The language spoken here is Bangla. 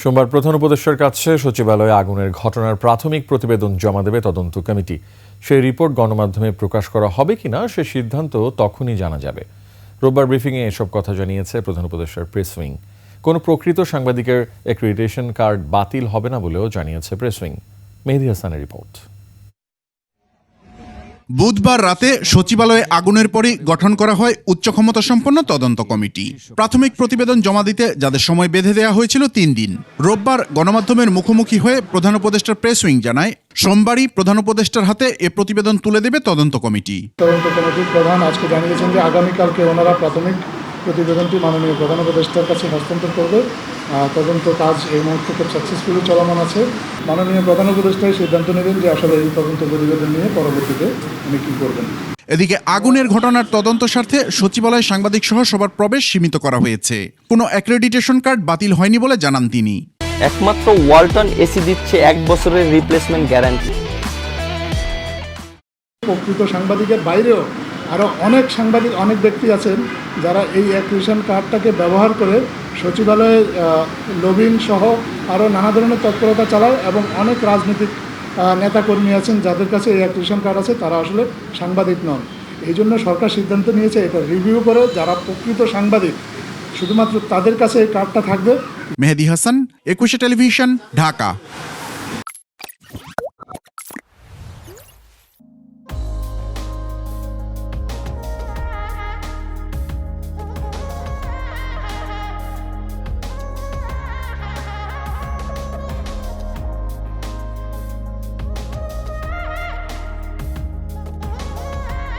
সোমবার প্রধান উপদেষ্টার কাছে সচিবালয়ে আগুনের ঘটনার প্রাথমিক প্রতিবেদন জমা দেবে তদন্ত কমিটি। সেই রিপোর্ট গণমাধ্যমে প্রকাশ করা হবে কিনা সে সিদ্ধান্ত তখনই জানা যাবে। রোববার ব্রিফিংয়ে এসব কথা জানিয়েছে প্রধান উপদেষ্টার প্রেস উইং। কোনো প্রকৃত সাংবাদিকের অ্যাক্রিডিটেশন কার্ড বাতিল হবে না বলেও জানিয়েছে প্রেস উইং। মেহেদি হাসানের রিপোর্ট। বুধবার রাতে সচিবালয়ে আগুনের পরই গঠন করা হয় উচ্চ ক্ষমতা সম্পন্ন তদন্ত কমিটি। প্রাথমিক প্রতিবেদন জমা দিতে যাদের সময় বেঁধে দেওয়া হয়েছিল তিন দিন। রোববার গণমাধ্যমের মুখোমুখি হয়ে প্রধান উপদেষ্টার প্রেস উইং জানায়, সোমবারই প্রধান উপদেষ্টার হাতে এ প্রতিবেদন তুলে দেবে তদন্ত কমিটি। তদন্ত কমিটির প্রধান আজকে জানিয়েছেন যে আগামীকালকে ওনারা প্রাথমিক প্রতিবেদনটি মাননীয় প্রধান উপদেষ্টার কাছে হস্তান্তর করবে। তদন্ত কাজ এই মুহূর্তে খুব সাকসেসফুলি চলমান আছে। মাননীয় প্রধান উপদেষ্টাই সিদ্ধান্ত নেবেন যে আসলে এই তদন্ত প্রতিবেদন নিয়ে পরবর্তীতে উনি কী করবেন। এদিকে আগুনের ঘটনার তদন্ত স্বার্থে সচিবালয় সাংবাদিক সহ সবার প্রবেশ সীমিত করা হয়েছে। কোনো অ্যাক্রেডিটেশন কার্ড বাতিল হয়নি বলে জানান তিনি। একমাত্র ওয়ালটন এসি দিচ্ছে এক বছরের রিপ্লেসমেন্ট গ্যারান্টি প্রকৃত সাংবাদিকের বাইরেও আরও অনেক সাংবাদিক, অনেক ব্যক্তি আছেন যারা এই অ্যাক্রিশন কার্ডটাকে ব্যবহার করে সচিবালয়ে লবিন সহ আরও নানা ধরনের তৎপরতা চালায় এবং অনেক রাজনৈতিক নেতাকর্মী আছেন যাদের কাছে এই অ্যাক্রিশন কার্ড আছে, তারা আসলে সাংবাদিক নন। এই জন্য সরকার সিদ্ধান্ত নিয়েছে এটা রিভিউ করে যারা প্রকৃত সাংবাদিক, শুধুমাত্র তাদের কাছে এই কার্ডটা থাকবে। মেহেদি হাসান, একুশে টেলিভিশন, ঢাকা।